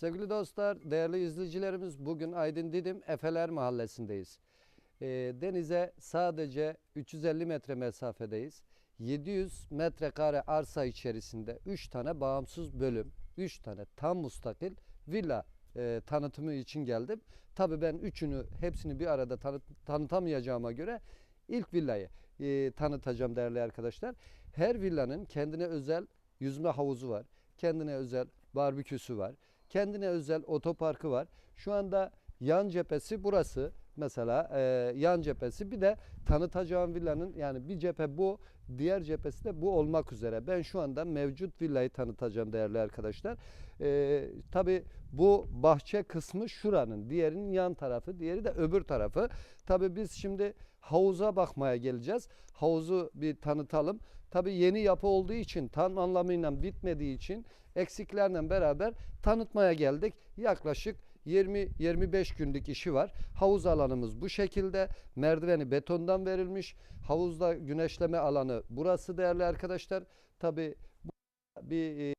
Sevgili dostlar, değerli izleyicilerimiz bugün Aydın Didim Efeler Mahallesi'ndeyiz. Ee, denize sadece 350 metre mesafedeyiz. 700 metrekare arsa içerisinde 3 tane bağımsız bölüm, 3 tane tam mustakil villa e, tanıtımı için geldim. Tabii ben üçünü hepsini bir arada tanıt- tanıtamayacağıma göre ilk villayı e, tanıtacağım değerli arkadaşlar. Her villanın kendine özel yüzme havuzu var. Kendine özel barbeküsü var. Kendine özel otoparkı var. Şu anda yan cephesi burası. Mesela e, yan cephesi bir de tanıtacağım villanın yani bir cephe bu diğer cephesi de bu olmak üzere. Ben şu anda mevcut villayı tanıtacağım değerli arkadaşlar. E, Tabi bu bahçe kısmı şuranın diğerinin yan tarafı diğeri de öbür tarafı. Tabi biz şimdi havuza bakmaya geleceğiz. Havuzu bir tanıtalım. Tabi yeni yapı olduğu için tam anlamıyla bitmediği için eksiklerle beraber tanıtmaya geldik. Yaklaşık 20-25 günlük işi var. Havuz alanımız bu şekilde. Merdiveni betondan verilmiş. Havuzda güneşleme alanı burası değerli arkadaşlar. Tabi bir e,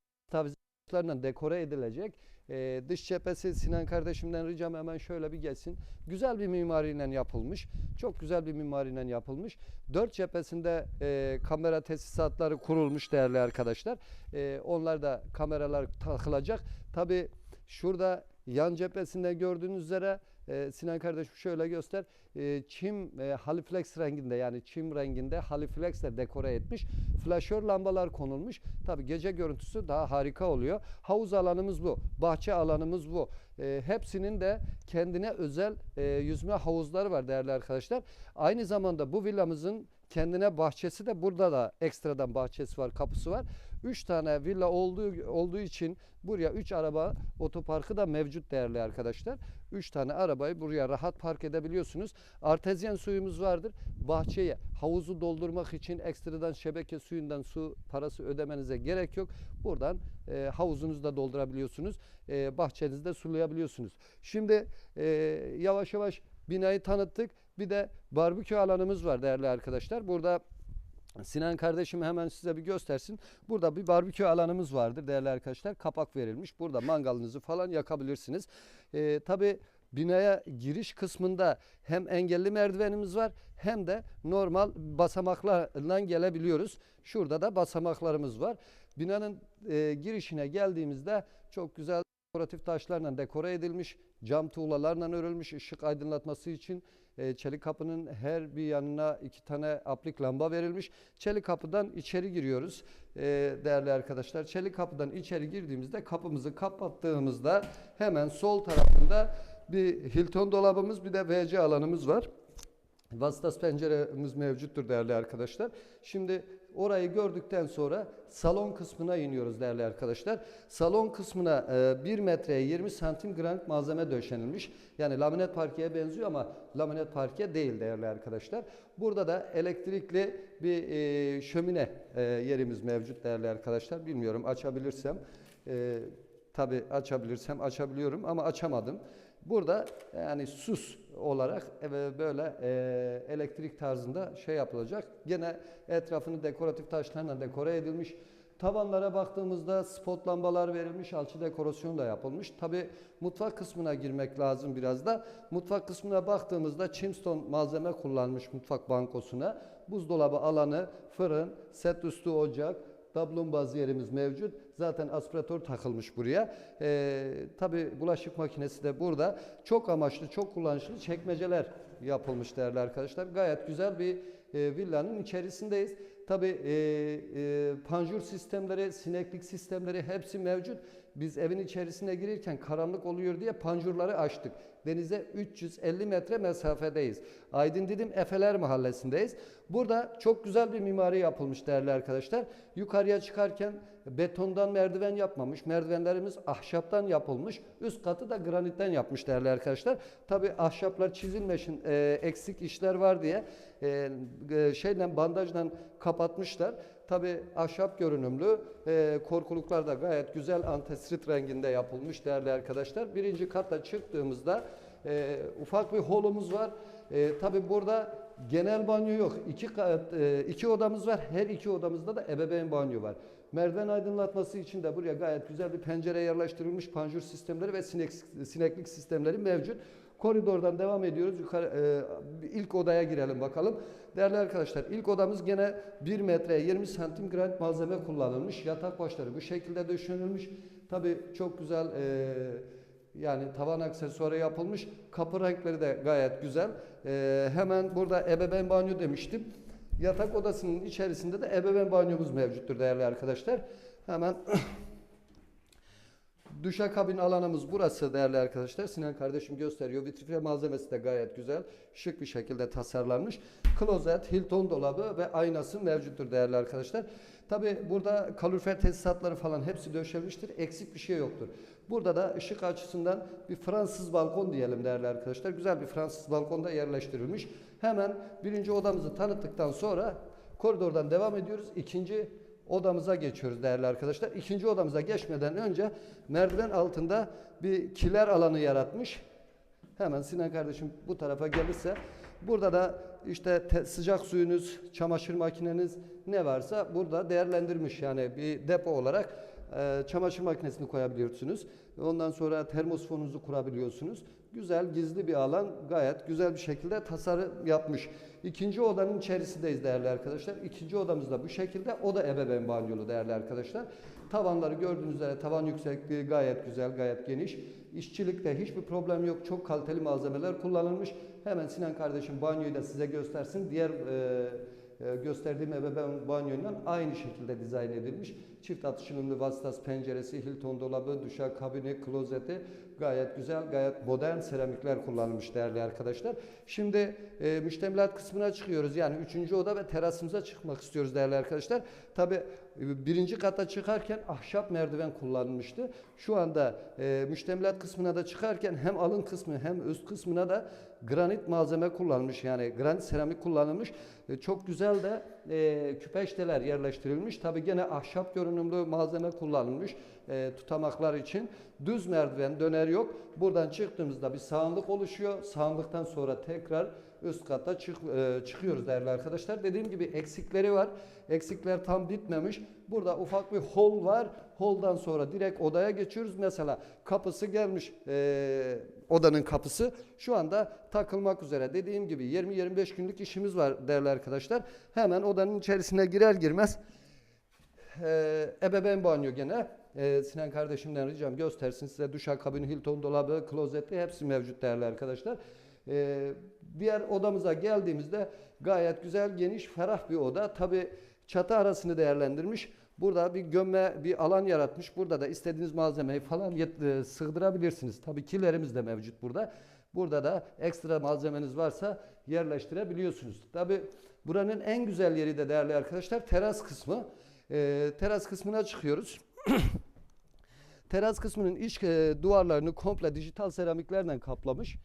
tavizlerle dekore edilecek. E, dış cephesi Sinan kardeşimden ricam hemen şöyle bir gelsin. Güzel bir mimariyle yapılmış. Çok güzel bir mimariyle yapılmış. Dört cephesinde e, kamera tesisatları kurulmuş değerli arkadaşlar. E, onlar da kameralar takılacak. Tabi şurada yan cephesinde gördüğünüz üzere e, Sinan kardeşim şöyle göster. E, çim e, haliflex renginde yani çim renginde haliflexle dekore etmiş. Flaşör lambalar konulmuş. Tabi gece görüntüsü daha harika oluyor. Havuz alanımız bu. Bahçe alanımız bu. E, hepsinin de kendine özel e, yüzme havuzları var değerli arkadaşlar. Aynı zamanda bu villamızın kendine bahçesi de burada da ekstradan bahçesi var, kapısı var. 3 tane villa olduğu olduğu için buraya 3 araba otoparkı da mevcut değerli arkadaşlar. 3 tane arabayı buraya rahat park edebiliyorsunuz. Artezyen suyumuz vardır. Bahçeye havuzu doldurmak için ekstradan şebeke suyundan su parası ödemenize gerek yok. Buradan e, havuzunuzu da doldurabiliyorsunuz. E, bahçenizi de sulayabiliyorsunuz. Şimdi e, yavaş yavaş binayı tanıttık. Bir de barbekü alanımız var değerli arkadaşlar. Burada Sinan kardeşim hemen size bir göstersin. Burada bir barbekü alanımız vardır değerli arkadaşlar. Kapak verilmiş. Burada mangalınızı falan yakabilirsiniz. Ee, Tabi binaya giriş kısmında hem engelli merdivenimiz var hem de normal basamaklarla gelebiliyoruz. Şurada da basamaklarımız var. Binanın e, girişine geldiğimizde çok güzel dekoratif taşlarla dekore edilmiş, cam tuğlalarla örülmüş ışık aydınlatması için e, çelik kapının her bir yanına iki tane aplik lamba verilmiş. Çelik kapıdan içeri giriyoruz e, değerli arkadaşlar. Çelik kapıdan içeri girdiğimizde kapımızı kapattığımızda hemen sol tarafında bir Hilton dolabımız bir de WC alanımız var. Vasıtas penceremiz mevcuttur değerli arkadaşlar. Şimdi orayı gördükten sonra salon kısmına iniyoruz değerli arkadaşlar. Salon kısmına 1 metreye 20 santim granit malzeme döşenilmiş. Yani laminat parkeye benziyor ama laminat parke değil değerli arkadaşlar. Burada da elektrikli bir e, şömine e, yerimiz mevcut değerli arkadaşlar. Bilmiyorum açabilirsem. E, Tabi açabilirsem açabiliyorum ama açamadım. Burada yani sus olarak e, böyle e, elektrik tarzında şey yapılacak. Gene etrafını dekoratif taşlarla dekore edilmiş. Tavanlara baktığımızda spot lambalar verilmiş, alçı dekorasyon da yapılmış. Tabi mutfak kısmına girmek lazım biraz da. Mutfak kısmına baktığımızda Chimstone malzeme kullanmış mutfak bankosuna. Buzdolabı alanı, fırın, set üstü ocak, Dablumbaz yerimiz mevcut. Zaten aspiratör takılmış buraya. Ee, Tabi bulaşık makinesi de burada. Çok amaçlı, çok kullanışlı çekmeceler yapılmış değerli arkadaşlar. Gayet güzel bir e, villanın içerisindeyiz. Tabi e, e, panjur sistemleri, sineklik sistemleri hepsi mevcut. Biz evin içerisine girirken karanlık oluyor diye panjurları açtık. Denize 350 metre mesafedeyiz. Aydın Didim Efeler Mahallesi'ndeyiz. Burada çok güzel bir mimari yapılmış değerli arkadaşlar. Yukarıya çıkarken betondan merdiven yapmamış. Merdivenlerimiz ahşaptan yapılmış. Üst katı da granitten yapmış değerli arkadaşlar. Tabi ahşaplar çizilmeşin e, eksik işler var diye e, e, şeyle bandajla kapatmışlar. Tabi ahşap görünümlü e, korkuluklar da gayet güzel antesrit renginde yapılmış değerli arkadaşlar. Birinci katta çıktığımızda e, ufak bir holumuz var. E, Tabi burada genel banyo yok. İki, kat, e, iki odamız var. Her iki odamızda da ebeveyn banyo var. Merdiven aydınlatması için de buraya gayet güzel bir pencere yerleştirilmiş panjur sistemleri ve sinek, sineklik sistemleri mevcut. Koridordan devam ediyoruz. Yukarı, e, ilk odaya girelim bakalım. Değerli arkadaşlar ilk odamız gene 1 metreye 20 santim granit malzeme kullanılmış. Yatak başları bu şekilde döşenilmiş. Tabi çok güzel e, yani tavan aksesuarı yapılmış. Kapı renkleri de gayet güzel. E, hemen burada ebeveyn banyo demiştim. Yatak odasının içerisinde de ebeveyn banyomuz mevcuttur değerli arkadaşlar. Hemen Duşakabin alanımız burası değerli arkadaşlar. Sinan kardeşim gösteriyor. Vitrifre malzemesi de gayet güzel. Şık bir şekilde tasarlanmış. Klozet, Hilton dolabı ve aynası mevcuttur değerli arkadaşlar. Tabi burada kalorifer tesisatları falan hepsi döşenmiştir. Eksik bir şey yoktur. Burada da ışık açısından bir Fransız balkon diyelim değerli arkadaşlar. Güzel bir Fransız balkonda yerleştirilmiş. Hemen birinci odamızı tanıttıktan sonra koridordan devam ediyoruz. İkinci odamıza geçiyoruz değerli arkadaşlar. İkinci odamıza geçmeden önce merdiven altında bir kiler alanı yaratmış. Hemen Sinan kardeşim bu tarafa gelirse burada da işte te- sıcak suyunuz, çamaşır makineniz ne varsa burada değerlendirmiş. Yani bir depo olarak e, çamaşır makinesini koyabiliyorsunuz. Ondan sonra termosfonunuzu kurabiliyorsunuz. Güzel gizli bir alan gayet güzel bir şekilde tasarım yapmış. İkinci odanın içerisindeyiz değerli arkadaşlar. İkinci odamız da bu şekilde. O da ebeveyn banyolu değerli arkadaşlar. Tavanları gördüğünüz üzere tavan yüksekliği gayet güzel, gayet geniş. İşçilikte hiçbir problem yok. Çok kaliteli malzemeler kullanılmış. Hemen Sinan kardeşim banyoyu da size göstersin. Diğer e, e, gösterdiğim ebeveyn banyoyla aynı şekilde dizayn edilmiş. Çift atışılımlı vasıtası penceresi, Hilton dolabı, duşak kabini, klozeti gayet güzel, gayet modern seramikler kullanılmış değerli arkadaşlar. Şimdi e, müştemilat kısmına çıkıyoruz. Yani üçüncü oda ve terasımıza çıkmak istiyoruz değerli arkadaşlar. Tabi e, birinci kata çıkarken ahşap merdiven kullanılmıştı. Şu anda e, müştemilat kısmına da çıkarken hem alın kısmı hem üst kısmına da granit malzeme kullanılmış. Yani granit seramik kullanılmış. E, çok güzel de e, küpeşteler yerleştirilmiş. Tabi gene ahşap görünümlü malzeme kullanılmış e, tutamaklar için. Düz merdiven döner yok. Buradan çıktığımızda bir sağanlık oluşuyor. Sağanlıktan sonra tekrar üst kata çık, e, çıkıyoruz değerli arkadaşlar. Dediğim gibi eksikleri var. Eksikler tam bitmemiş. Burada ufak bir hol var. Holdan sonra direkt odaya geçiyoruz. Mesela kapısı gelmiş e, odanın kapısı. Şu anda takılmak üzere. Dediğim gibi 20-25 günlük işimiz var değerli arkadaşlar. Hemen odanın içerisine girer girmez e, ebeveyn banyo gene. E, Sinan kardeşimden ricam göstersin size duşakabini, Hilton dolabı, klozetli hepsi mevcut değerli arkadaşlar. E, diğer odamıza geldiğimizde gayet güzel, geniş, ferah bir oda. Tabi çatı arasını değerlendirmiş. Burada bir gömme bir alan yaratmış. Burada da istediğiniz malzemeyi falan e, sığdırabilirsiniz. Tabii kilerimiz de mevcut burada. Burada da ekstra malzemeniz varsa yerleştirebiliyorsunuz. Tabii buranın en güzel yeri de değerli arkadaşlar teras kısmı. Ee, teras kısmına çıkıyoruz. Teras kısmının iç e, duvarlarını komple dijital seramiklerle kaplamış.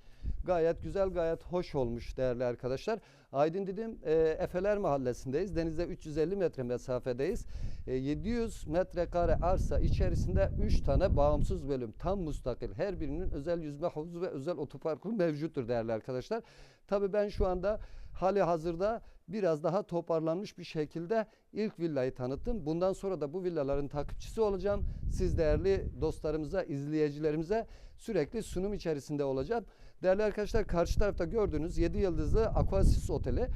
Gayet güzel, gayet hoş olmuş değerli arkadaşlar. Aydın dedim e, Efeler Mahallesi'ndeyiz. Denize 350 metre mesafedeyiz. E, 700 metrekare arsa içerisinde 3 tane bağımsız bölüm tam mustakil. Her birinin özel yüzme havuzu ve özel otoparkı mevcuttur değerli arkadaşlar. Tabii ben şu anda hali hazırda biraz daha toparlanmış bir şekilde ilk villayı tanıttım. Bundan sonra da bu villaların takipçisi olacağım. Siz değerli dostlarımıza, izleyicilerimize sürekli sunum içerisinde olacağım. Değerli arkadaşlar karşı tarafta gördüğünüz 7 yıldızlı Aquasis Oteli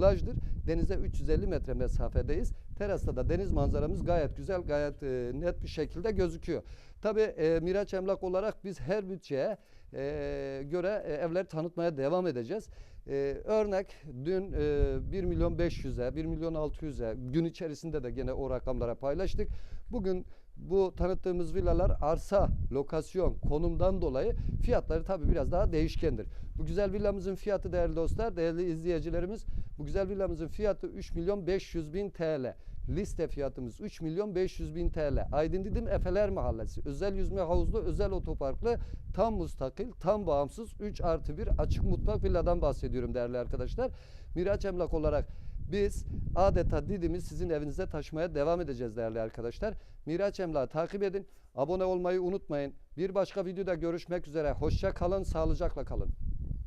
plajdır. Denize 350 metre mesafedeyiz. Terasta da deniz manzaramız gayet güzel, gayet e, net bir şekilde gözüküyor. Tabii e, Miraç Emlak olarak biz her bütçeye e, göre e, evler tanıtmaya devam edeceğiz. E, örnek dün e, 1 milyon 500'e, 1 milyon 600'e gün içerisinde de gene o rakamlara paylaştık. Bugün bu tanıttığımız villalar arsa, lokasyon, konumdan dolayı fiyatları tabii biraz daha değişkendir. Bu güzel villamızın fiyatı değerli dostlar, değerli izleyicilerimiz, bu güzel villamızın fiyatı 3 milyon 500 bin TL. Liste fiyatımız 3 milyon 500 bin TL. Aydın Didim Efeler Mahallesi. Özel yüzme havuzlu, özel otoparklı, tam mustakil, tam bağımsız 3 artı 1 açık mutfak villadan bahsediyorum değerli arkadaşlar. Miraç Emlak olarak biz adeta Didim'i sizin evinize taşımaya devam edeceğiz değerli arkadaşlar. Miraç Emlak'ı takip edin. Abone olmayı unutmayın. Bir başka videoda görüşmek üzere. Hoşça kalın, sağlıcakla kalın.